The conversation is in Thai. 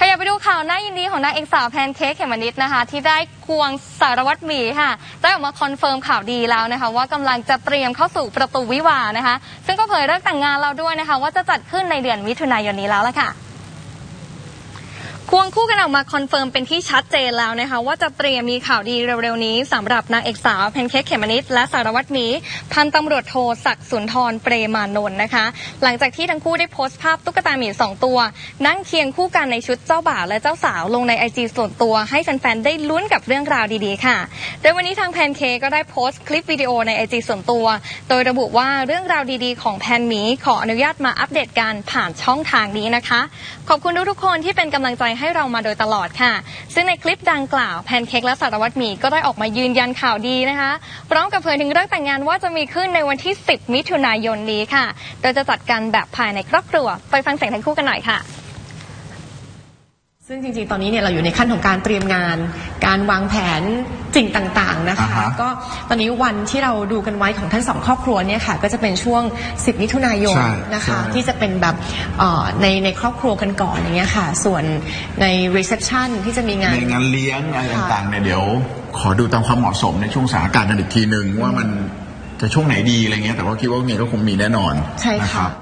ขยับไปดูข่าวน่ายินดีของนางเอกสาวแพนเค้กเขมมะนิดนะคะ ที่ได้ควงสารวัตรหมีค่ะ ได้ออกมาคอนเฟิร์มข่าวดีแล้วนะคะ ว่ากำลังจะเตรียมเข้าสู่ประตูวิวานะคะ ซึ่งก็เผยเรื่องแต่งงานเราด้วยนะคะ ว่าจะจัดขึ้นในเดือนมิถุนายนนี้แล้วล่ะค่ะ ควงคู่กันออกมาคอนเฟิร์มเป็นที่ชัดเจนแล้วนะคะว่าจะเตรียมมีข่าวดีเร็วๆนี้สำหรับนางเอกสาวแพนเค้กเขมมะนิดและสารวัตรหมีพันตำรวจโทศักดิ์สุนทรเปรมานนท์นะคะ หลังจากที่ทั้งคู่ได้โพสต์ภาพตุ๊กตาหมีสองตัว นั่งเคียงคู่กันในชุดเจ้าบ่าวและเจ้าสาวลงในไอจีส่วนตัวให้แฟนๆได้ลุ้นกับเรื่องราวดีๆค่ะ โดยวันนี้ทางแพนเค้กก็ได้โพสต์คลิปวิดีโอในไอจีส่วนตัว โดยระบุว่าเรื่องราวดีๆ ของแพนหมีขออนุญาตมาอัปเดตกันผ่านช่องทางนี้นะคะ ขอบคุณทุกๆคนที่เป็นกำลังใจให้เรามาโดยตลอดค่ะ ซึ่งในคลิปดังกล่าวแพนเค้กและสารวัตรหมีก็ได้ออกมายืนยันข่าวดีนะคะ พร้อมกับเผยถึงเรื่องแต่งงานว่าจะมีขึ้นในวันที่ 10 มิถุนายนนี้ค่ะ โดยจะจัดกันแบบภายในครอบครัว ไปฟังเสียงทั้งคู่กันหน่อยค่ะ ซึ่งจริงๆ ตอนนี้เนี่ยเราอยู่ในขั้นของการเตรียมงาน การวางแผนสิ่งต่างๆนะคะอ่าฮะก็ตอนนี้วันที่เราดูกันไว้ของทั้งสองครอบครัวเนี่ยค่ะ ก็จะเป็นช่วง 10 มิถุนายนใช่นะคะใช่ที่จะเป็นแบบเอ่อในในครอบครัวกันก่อนอย่างเงี้ยค่ะ ส่วนใน reception ที่จะมีงานในงานเลี้ยงอะไรค่ะต่างๆเนี่ยเดี๋ยวขอดูตามความเหมาะสมในช่วงสถานการณ์กันอีกทีหนึ่งว่ามันจะช่วงไหนดีอะไรเงี้ยแต่ว่าคิดว่าไงก็คงมีแน่นอนใช่นะคค่ะรับ